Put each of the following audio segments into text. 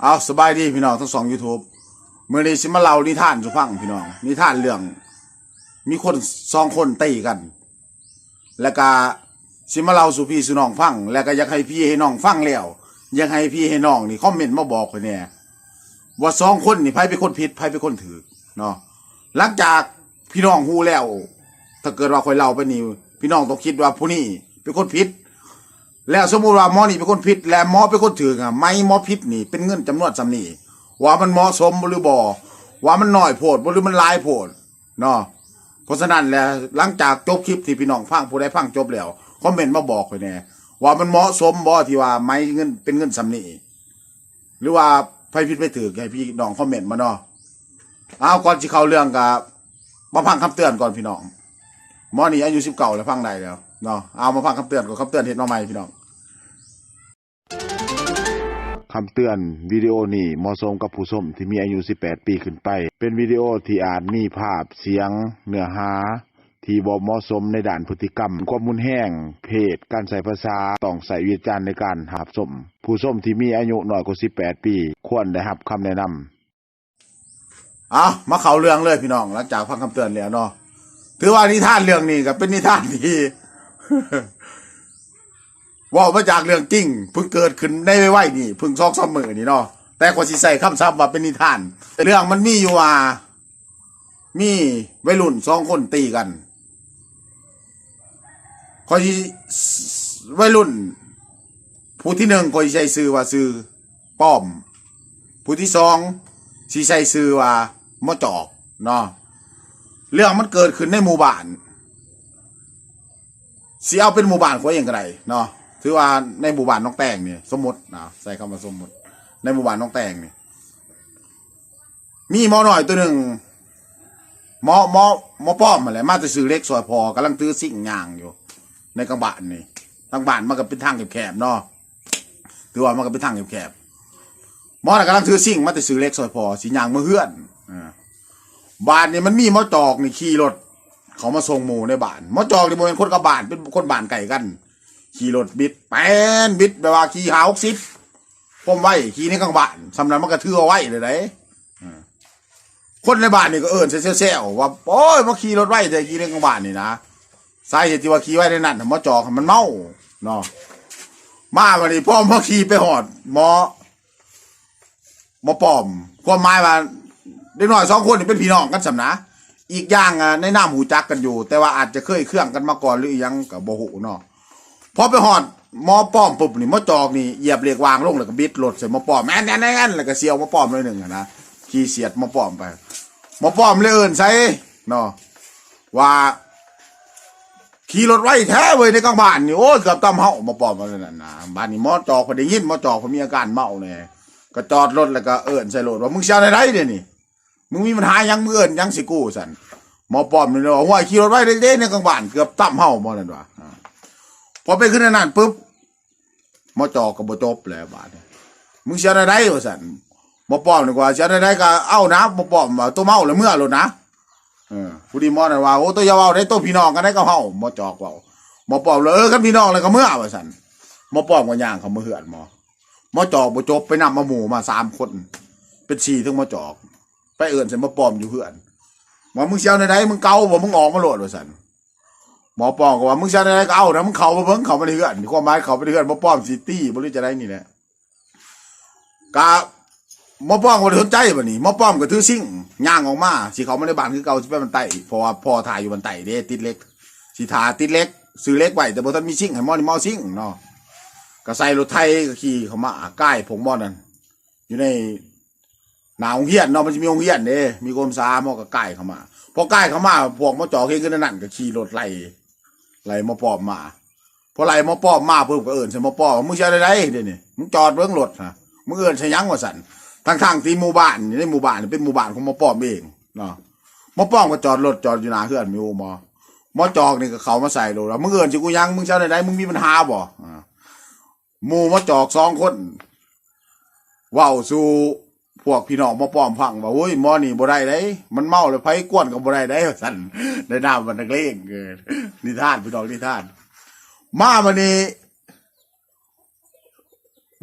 เอาสบายดีพี่น้องทั้งสอง YouTube มื่อนี้สิมาเล่านิทานสุฟังพี่น้องนิทานเรื่อง มีคนสองคนตีกัน แล้วก็สิมาเล่าสู่พี่สู่น้องฟัง แล้วก็อยากให้พี่ให้น้องฟังแล้วอยากให้พี่ให้น้องนี่คอมเมนต์มาบอกเลยเนี่ยว่าสองคนนี่ไผเป็นคนผิดไผเป็นคนถือเนาะหลังจากพี่น้องฮู้แล้ว ถ้าเกิดว่าคอยเล่าไปนี่พี่น้องต้องคิดว่าผู้นี้เป็นคนผิด แล้วสมมุติว่าหมอนี่เป็นคนผิด และหมอเป็นคนถืออะไม่หมอผิดนี่ เป็นเงินจำนวนจำนี่ว่ามันเหมาะสมหรือบ่ว่ามันน้อยโพดหรือมันลายโพดเนาะเพราะฉะนั้นแล้วหลังจากจบคลิปที่พี่น้องฟังผู้ใดฟังจบแล้วคอมเมนต์มาบอกเลยแน่ว่ามันเหมาะสมบ่ที่ว่าไม่เงินเป็นเงินสำนีหรือว่าไผผิดไปถือให้พี่น้องคอมเมนต์มาเนาะเอาก่อนสิเขาเรื่องกับมาฟังคำเตือนก่อนพี่น้องหมอนี่อายุ19แล้วฟังได้แล้ว เนาะเอามาฟังคำเตือนก่อนคำเตือนเฮ็ดมาใหม่พี่น้องคำเตือนวิดีโอนี้เหมาะสมกับผู้ชมที่มีอายุ 18 ปีขึ้นไป เป็นวิดีโอที่อาจมีภาพเสียง เนื้อหา ที่บ่เหมาะสมในด้านพฤติกรรม ความมุนแห้ง เพศ การใช้ภาษาต้องใส่วิจารณ์ในการหาบสมผู้ชมที่มีอายุน้อยกว่า 18 ปี ควรได้รับคำแนะนำเอามาเข้าเรื่องเลยพี่น้องหลังจากฟังคำเตือนแล้วเนาะถือว่านิทานเรื่องนี้ก็เป็นนิทานที่เว่ามาจากเรื่องจริงเพิ่งเกิดขึ้นในไว้ๆนี่เพิ่งซอกซ้อมมือนี่เนาะแต่กว่าสิใส่คำศัพท์ว่าเป็นนิทาน เรื่องมันมีอยู่ว่า มีวัยรุ่นสองคนตีกันคอยวัยรุ่น ผู้ที่หนึ่งคอยใช้ซื้อว่าซื้อป้อม ผู้ที่สองสิใช้ซื้อว่ามอจอกเนาะเรื่องมันเกิดขึ้นในหมู่บ้าน สิเอาเป็นหมู่บ้านของเองได้เนาะถือว่าในหมู่บ้านน้องแตงนี่สมมตินะใส่คำว่าสมมติ ในหมู่บ้านน้องแตงนี่มีหมอหน่อยตัวหนึ่งหมอหมอหมอป้อมมาแหละมาจะซื้อเล็กซอยพอกำลังตื้อสิ่งยางอยู่ ในกระบะนี่ทางบ้านมันก็เป็นทางแคบๆเนาะถือว่ามันก็เป็นทางแคบๆหมอน่ะกำลังถือสิ่งมาจะซื้อเล็กซอยพอสียางมือเฮือนอ่าบ้านนี่มันมีหมอจอกนี่ขี่รถ เขามาส่งหมูในบ้านมอจอกนี่โมเป็นคนกับบ้านเป็นคนบ้านไก่กัน ขี่รถบิดแป้นบิดแบบว่าขี่หาหกสิบผมไว้ขี่ในกลางบ้านสำนักมันก็ถือเอไว้เลยได้อ่าคนในบ้านนี่ก็เอิญเซลๆว่าโอ้ยมาขี่รถไว้แต่ขี่ในกลางบ้านนี่นะสาเหตุที่ว่าขี่ไว้ในนั้นมอจอกมันเมาเนาะมาวันนี้พ่อมาขี่ไปหอดหมอหมอปอมความหมายว่าเด็กน้อยสองคนนี่เป็นพี่น้องกันสำนะ อีกอย่างอะในน้ำหูจักกันอยู่ แต่ว่าอาจจะเคยเครื่องกันมาก่อนหรือยังกับโบหูเนาะพอไปหอดมอป้อมปุ๊บนี่มอจอกนี่เหยียบเหล็กวางลงแล้วก็บิดรถใส่มอป้อมแอนแอนแอนแล้วก็เสียวมอป้อมเลยหนึ่งนะขี่เสียดมอป้อมไปมอป้อมเลยเอินใส่เนาะว่าขี่รถไว้แท้เว้ยในกลางบ้านนี่โอ้ยเกือบตำเฮามอป้อมมาเลยนั่นะบ้านนี้มอจอกพอได้ยินมอจอกพอมีอาการเมาเนี่ยก็จอดรถแล้วก็เอินใส่รถว่ามึงเสียอะไรเดี๋ยนี้ มึงมีปัญหายังเมือเอินยังสิกูสันหมอปอมนี่เนาห้วยขี่รถไว้เด้ๆในกลางบ้านเกือบตั้มเฮาบ่นั่นว่ะอ่าพอไปขึ้นนั่นปุ๊บหมอจอกก็บ่จบแล้วบาดมึงเสียอะไรได้วะสันหมอปอมดีกว่าเสียอะไรได้ก็เอานะหมอปอมว่าตัวเมาแล้วเมื่อโลดนะเออผู้ดีหมอนั่นว่าโอ้ตัวอยาเว้าได้ตัวพี่น้องกันได้ก็เฮาหมอจอกเว้าหมอปอมเลยเออกันพี่น้องเลยก็เมื่อว่าสันหมอปอมก็ย่างเขามาเหือนหมอหมอจอกบ่จบไปนำมาหมู่มาสามคน เป็นสี่ถึงหมอจอก ไปเอื่นใส่มาปลอมอยู่เพื่อนหมอมึงเชียวในไหนมึงเกาบ่มึงออกมาโหลดว่าสันหมอปอมก็ว่ามึงเชียวในไหนก็เอานะมึงเขามาเพิ่งเขามาเพื่อนความหมายเขาไปเพื่อนหมอปอมซิตี้บ่รู้จะได้นี่แหละกะหมอปอมก็บ่ได้สนใจบ่นี่หมอปอมก็ถือซิ่งย่างออกมาสิเขาไมาในบ้านคือเก่าสิไปมันไตเพราะว่าพ่อถ่ายอยู่บันไตเด้ติดเล็กสิทาติดเล็กซื้อเล็กไว้แต่บ่ทันมีซิ่งให้หมอนี่เมาซิ่งเนาะก็ใส่รถไทยก็ขี่เข้ามาใกล้ผงบ่อนั่นอยู่ใน หนาองเฮียนเนาะมันจะมีองเฮียนเด้มีกรมสาหมอก็ใกล้เข้ามาพอใกล้เข้ามาพวกมอจอกเห็นขึ้นนั่นก็ขี่รถไล่ไล่มอปอบมาพอไล่มอปอบมาเพิ่มก็เอิญใส่มอปอบมึงจะได้ไรเดี๋ยวนี้มึงจอดเบื้องรถฮะมึงเอิญใส่ยังว่าสันทางทางๆที่หมู่บ้านนี่ในหมู่บ้านเป็นหมู่บ้านของมอปอบเองเนาะมอปอบก็จอดรถจอดอยู่หน้าเฮือนมีโอมอมอจอกนี่ก็เขามาใส่รถแล้วมึงเอิญสิกูยังมึงจะได้ไรมึงมีปัญหาบ่อ่าหมู่มอจอกสองคนว้าวสู่ พวกพี่น้องมาป้อมพังว่าโอ้ยมอนี่บ่ได้ได้มันเมาแล้วไผกวนก็บ่ได้ได้ว่าซั่นได้น้ำมันนักเลงเกินนิทานพี่น้องนิทาน มาวันนี้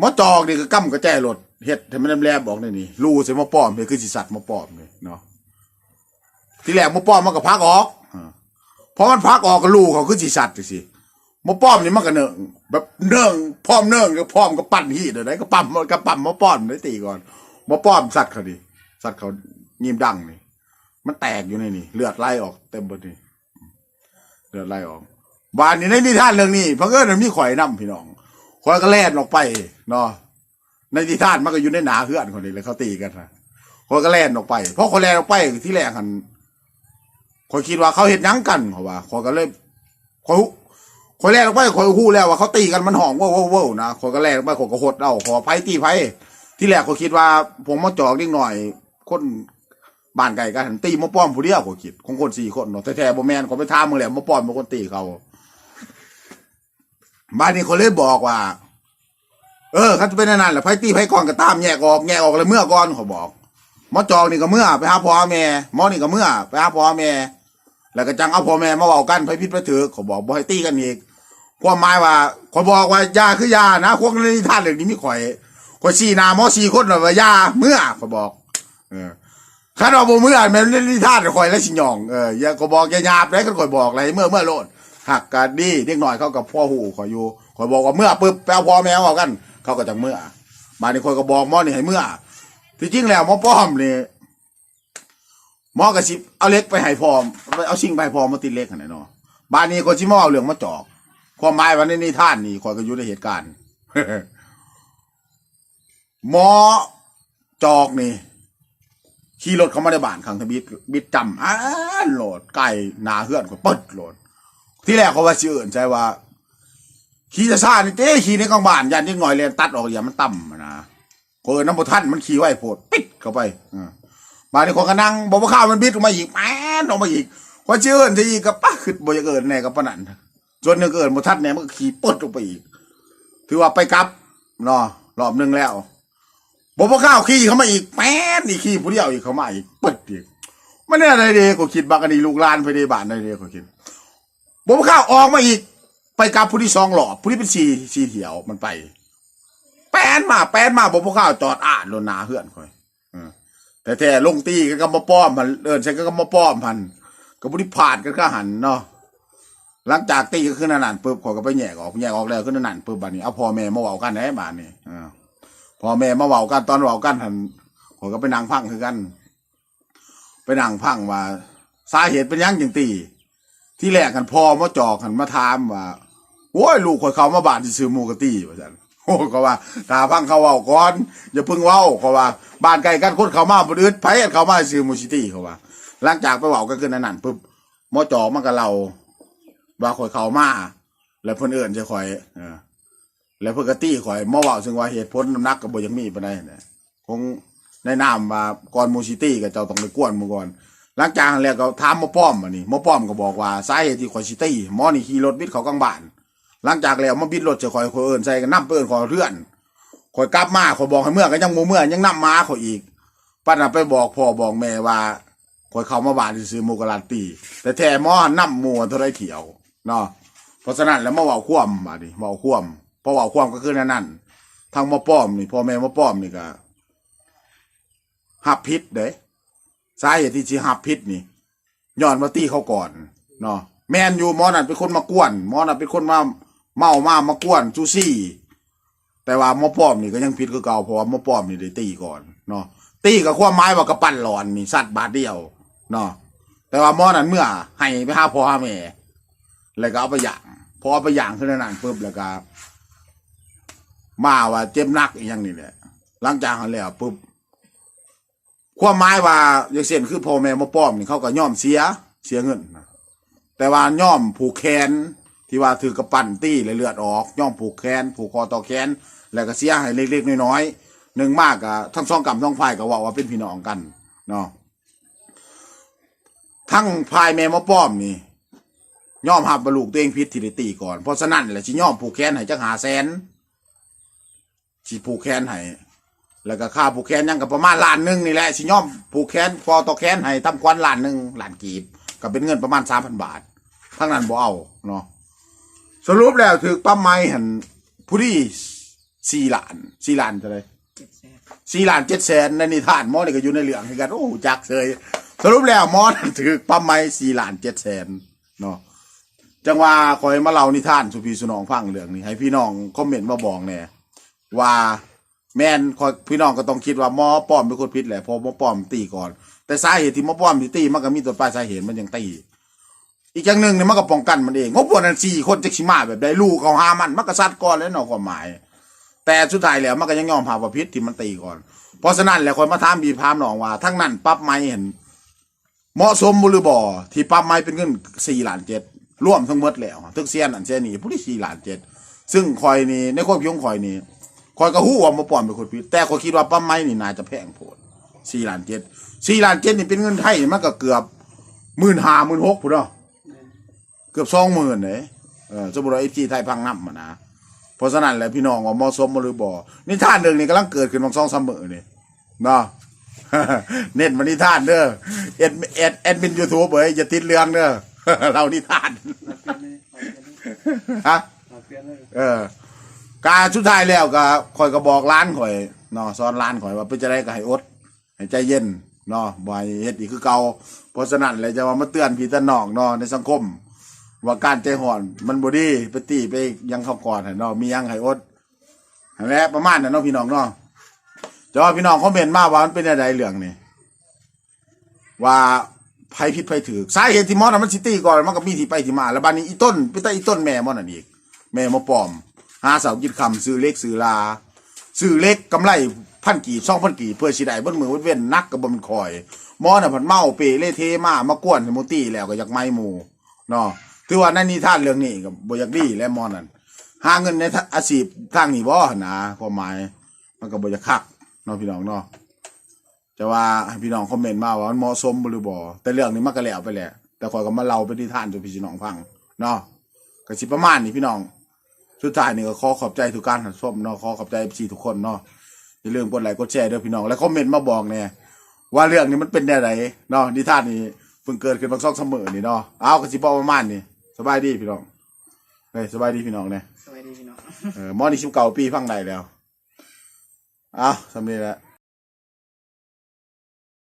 มอจอกนี่ก็กำกระแจรถเฮ็ดให้มันแหลมบอกนี่นี่รูใส่มาป้อมนี่คือสิสัตว์มาป้อมนี่เนาะที่แรกมาป้อมมันก็พักออกอ่าพอมันพักออกก็รูเขาคือสิสัตว์จังซี่มาป้อมนี่มันก็เนิ่งแบบเนิ่งพร้อมเนิ่งก็พร้อมก็ปั่นฮีดอะได้ก็ปั๊มก็ปั๊มมาป้อมได้ตีก่อน มาป้อมสัตว์เขาดิสัตว์เขายิ้มดังนี่ มันแตกอยู่ในนี่ เลือดไหลออกเต็มหมดนี่เลือดไหลออกบ้านนี้ในนิทานเรื่องนี้เพราะเอิญมันมีข่อยนํพี่น้องข่อยก็แล่นออกไปเนาะในนิทานมันก็อยู่ในหนาเฮือนคนนี้เลยเขาตีกันนะข่อยก็แล่นออกไปเพราะข่อยแล่นออกไปที่แรกหันข่อยคิดว่าเขาเห็นยังกันเขาว่าข่อยก็เลยข่อยข่อยแล่นออกไปข่อยฮู้แล้วว่าเขาตีกันมันห้องว้าวว้าวๆนะข่อยก็แล่นออกไปข่อยก็หดเอาขอไผตีไผ ที่แรกข่อยคิดว่าผมมาจอกนิดหน่อย คนบ้านไก่กัน ตีมาป้อมผู้เดียวข่อยคิด ของคนสี่คนเนาะแต่แท้บ่แม่นข่อยไปถามึงแหละมาป้อมเป็นคนตีเขาบ้านนี้เขาเลยบอกว่า เออเขาจะเป็นนั่นแหละไพ่ตีไพ่กองก็ตามแยกออกแยกออกเลยเมื่อก่อนเขาบอกมอจองนี่ก็เมื่อไปหาพ่อแม่มอนี่ก็เมื่อไปหาพ่อแม่แล้วก็จังเอาพ่อแม่มาเว้ากันไพ่พิษไพ่ถือเขาบอกบ่ให้ตีกันอีกความหมายว่าเขาบอกว่ายาคือยานะพวกนนิทานเรื่องนี้มีข่อย ข่อยสี่นาหมอสี่คนน่ะว่ายาเมื่อเขาบอก เออข้าเราบ่เมื่อแม่นในนิทานข่อยและสิหยองเอออย่าก็บอกอย่าหยาบได้ก็ข่อยบอกอะไรเมื่อเมื่อโลดหักกันดีเด็กหน่อยเขากับพ่อหูขอยอยู่ขอยบอกว่าเมื่อปึ๊บแปลพ่อแมวเอากัน เขาก็จังเมื่อมาในคนก็บอกหมอนี่ให้เมื่อที่จริงแล้วหมอป้อมนี่หมอกระสิบเอาเล็กไปให้พอมเอาชิงไปให้พอมาติดเล็กขนาดเนาะบ้านนี้คนชิมอเอาเหลืองมาจอกความหมายวันนี้นี่ท่านนี่คอยก็อยู่ในเหตุการณ์ หมอจอกนี่ขี่รถเข้ามาในบ้านขังทบิดบิดจำอ้าโหลดไก่นาเฮือนก็ปิดโหลด ที่แรกเขาว่าชื่ออื่นใจว่า ขี่จะซ่านี่เต้ขี่ในกลางบ้านยันยิ่งหน่อยเรียนตัดออกอย่ามันต่ำนะเออน้ำบท่านมันขี่ไว้โพดปิดเข้าไปอ่ามาในคนก็นั่งบอกว่าข้าวมันบิดออกมาอีกแม่นออกมาอีกพอชื่ออื่นจะอีกก็ป้าขึ้นบ่อยากเอินแน่กับปนันจนหนึ่งเอินบท่านเนี่ยมันขี่ปดออกไปอีก ถือว่าไปกลับเนาะรอบหนึ่งแล้ว บอกว่าข้าวขี่เข้ามาอีกแม่นอีกขี่ผู้เดียวอีกเข้ามาอีกปิดอีกมันเนี่ยอะไรเดีก็คิดบักอันนี้ลูกลานไปในบ้านอะไรเดีก็คิดผมข้าวออกมาอีก ไปกับผู้ที่สองหลอบผู้ที่เป็นสีสีเถียวมันไป แป้นมาแป้นมาผมข้าวจอดอ่านโลนาเฮือนคอยออแต่แท้ลงตีกันก็มาป้อมมันเดินใช้ก็มาป้อมพันก็ผู้ที่ผ่านกันก็หันเนาะหลังจากตีก็ขึ้นนั่นปุ๊บขอก็ไปแยกออกแยกออกแล้วขึ้นนั่นปุ๊บบัดนี้เอาพ่อแม่มาเว้ากันได้บาดนี้เออ พ่อแม่มาเว้ากันตอนเว้ากันหันขอยก็ไปนั่งพังคือกัน ไปนั่งพังว่า สาเหตุเป็นยังจังตีที่แรกกันพ่อมาจอกกันมาถามว่าโอ้ยลูกข่อยเขามาบานที่ซื้อมูกตี้ว่าซั่นโอ้ก็ว่าตาพังเขาเว้าก่อนอย่าพิ่งเว้าเขาว่าบ้านใกลกันคนเขามาบ่อื่นไผกันเขามาซื้อมูซิตี้เขาว่า หลังจากไปเว้ากันขึ้นนั่นปุ๊บมอจอกมันก็เลาว่าข่อยเขามาแล้วเพิ่นเอิ้นจะข่อย เออ แล้วเพิ่นก็ตี้ข่อยมาเว้าซึ่งว่าเหตุผลน้ำหนักก็บ่อยังมีปานใดนะคงในนามว่าก่อนมูซิตี้ก็เจ้าต้องไปกวนมูก่อนหลังจากนั้นแล้วก็ถามมอป้อมมานี่หมอป้อมก็บอกว่าสาเหตุที่ข่อยสิตีหมอนี่ขี่รถบิดเขากลางบ้าน หลังจากแล้วมาบิดรถเจะข่อยข่อยเอินใส่กันนำเปิ้นข่อยเพื่อนข่อยกลับมาข่อยบอกให้เมื่อก็ยังบ่เมื่อยังนํมาข่อยอีกปัดน่ะไปบอกพ่อบอกแม่ว่าข่อยเข้ามาบ้านซื้อมูกะลาตีแต่แท้มอนํหมู่เท่าไรเถียวเนาะเพราะฉะนั้นแล้วมาเว้าความาดนี้เว้าควม พอเว้าความก็คือนั่นนั่นทางมอป้อมนี่พ่อแม่มอป้อมนี่ก็หับผิดเด้สาเหตุที่สิหับพิษนี่ย้อนมาตีเขาก่อนเนาะแมนอยู่มอนั่นเป็นคนมากวนมอนั่นเป็นคนมาเมามามากวนจูซี่ แต่ว่ามอป้อมนี่ก็ยังผิดคือเก่าเพราะว่ามอป้อมนี่ได้ตีก่อนเนาะตีกับความหมายว่ากระปั้นหลอนนี่สัตว์บาทเดียวเนาะแต่ว่ามอนั่นเมื่อให้ไปหาพ่อหาแม่แล้วก็เอาไปย่างพอเอาไปย่างขึ้นนั่นปุ๊บแล้วก็ มาว่าเจ็บหนักอีกอย่างนี่แหละหลังจากนั้นแล้วปุ๊บความหมายว่าอย่างเช่นคือพ่อแม่มาป้อมนี่เขาก็ย่อมเสียเสียเงินแต่ว่าย่อมผูกแขนที่ว่าถือกระปั่นตี้เลยเลือดออกย่อมผูกแขนผูกคอต่อแขนแล้วก็เสียให้เล็กๆน้อยๆหนึ่งมากกับทั้งสองกำทั้งฝ่ายก็ว่าว่าเป็นพี่น้องกันเนาะทั้งพายแม่มาป้อมนี่ย่อมหับบรรลุตัวเองพิษที่ได้ตีก่อนเพราะฉะนั้นแหละสิย่อมผูกแขนให้จักหาแสน สิผูกแขนให้แล้วก็ค่าผูกแขนยังกับประมาณล้านหนึ่งนี่แหละสิย่อมผูกแขนพอต่อแขนให้ทำควันล้านหนึ่งล้านกีบก็เป็นเงินประมาณสามพันบาททั้งนั้นบ่เอาเนาะสรุปแล้วถือปั๊มไม้หันผู้ที่สี่ล้านสี่ล้านจะเลยเจ็ดแสนสี่ล้านเจ็ดแสนในนิทานหมอนี่ก็อยู่ในเหลืองคือกันโอ้จักเลยสรุปแล้วหมอนั่นถือปั๊มไม้สี่ล้านเจ็ดแสนเนาะจังว่าคอยมาเล่านิทานสุพีสุนองฟังเรื่องนี้ให้พี่น้องคอมเมนต์มาบอกแน่ ว่าแม่นคอยพี่น้องก็ต้องคิดว่าหมอป้อมเป็นคนผิดแหละเพอหมอป้อมตีก่อน แต่สาเหตุที่หมอป้อมที่ตีมันก็มีตัวปลายสาเหตุมันยังตีอีกอย่างหนึ่งเนี่ยมันก็ป้องกันมันเองเพระพวกนั้นสี่คนจะชิมาแบบได้ลูกเขาหามันมันก็ซัดก่อนแล้วเนาะความหมาย แต่สุดท้ายแล้วมันก็ยังยอมผ่าประพิษที่มันตีก่อน เพราะฉะนั้นแล้วคนมาถามบีพามหนองว่าทั้งนั้นปรั๊บไม้เห็น เหมาะสมบ่หรือบ่ที่ปรั๊บไม้เป็นเงินสี่ล้านเจ็ดรวมทั้งหมดแล้วทั้งเสียนอันเสียนี่ผู้ที่สี่ล้านเจ็ดซึ่งคอยนี่ในความคิดของคอยนี่ คอยก็ฮู้ว่ามาปลอมเป็นคนผิด แต่คอยคิดว่าปรั๊บไม้นี่น่าจะแพงโพดสี่ล้านเจ็ดสี่ล้านเจ็ดนี่เป็นเงินไทยมันก็เกือบหมื่นห้าหมื่นหกพุ่นเนาะเกือบสองหมื่นเลยเออสมมติว่าไอจีไทยพังน้ำมานะเพราะฉะนั้นแหละพี่น้องว่าเหมาะสมบ่หรือบ่นิทานเรื่องนี้กำลังเกิดขึ้นบางสองสามมื้อนี่เนาะเน็ตมานิทานเด้อเอ็ดเอ็ดแอดมินยูทูบเอ้ยอย่าติดเรื่องเด้อเรานิทานฮะเออ การสุดท้ายแล้วก็คอยก็บอกร้านข่อยเนาะสอนร้านข่อยว่าเป็นจะได้ก็ให้อดให้ใจเย็นเนาะบ่ให้เฮ็ดอีกคือเก่าเพราะฉะนั้นเลยจะว่ามาเตือนพี่ตาน้องเนาะในสังคม ว่าการใจห่อนมันบ่ดีไปตีไปยังเข้าก่อนให้เนาะมียังให้อดนั่นแหละประมาณนั้นเนาะพี่น้องเนาะจะว่าพี่น้องคอมเมนต์มาว่ามันเป็นอะไรเรื่องนี่ว่าไผผิดไผถือสาเหตุที่มอนมันสิตีก่อนมันก็มีที่ไปที่มา แล้วบัดนี้อีต้นไปแต่อีต้นแม่มอนั่นอีกแม่มาปลอม หาเสากิดคำซื้อเล็กซื้อลาซื้อเล็กกำไรพันกี่สองพันกี่เพื่อสิได้เบนมือเว้นนักกับบนคอยมอน่ะผันเมาเปเล่เทมามากวนสมุตี้แล้วก็อยากไม่หมูเนาะถือว่านั่นนิทานเรื่องนี้กับบอยากดีและมอนั่นหาเงินในทางอาชีพทางนี้บ่นะความหมายมันก็บอยากคักเนาะพี่น้องเนาะจะว่าพี่น้องคอมเมนต์มาว่ามันเหมาะสมบ่หรือบ่แต่เรื่องนี้มันก็แล้วไปแหละแต่คอยก็มาเล่าเป็นนิทานสู่พี่น้องฟังเนาะก็สิประมาณนี้พี่น้อง สุดท้ายนี่ก็ขอขอบใจทุกการหันชมเนาะขอขอบใจพี่ทุกคนเนาะอย่าลืมกดไลค์กดแชร์ด้วยพี่น้องและคอมเมนต์มาบอกเนี่ยว่าเรื่องนี้มันเป็นแนวไหนเนาะนิทานนี้เพิ่งเกิดขึ้นบางซอกเสมอนี่เนาะเอากระสิบประมาณนี่สบายดีพี่น้องเฮ้ยสบายดีพี่น้องเนี่ยสวัสดีพี่น้องเออหมอนี่ชิบเก่าปีฟังได้แล้วเอาสำเร็จแล้ว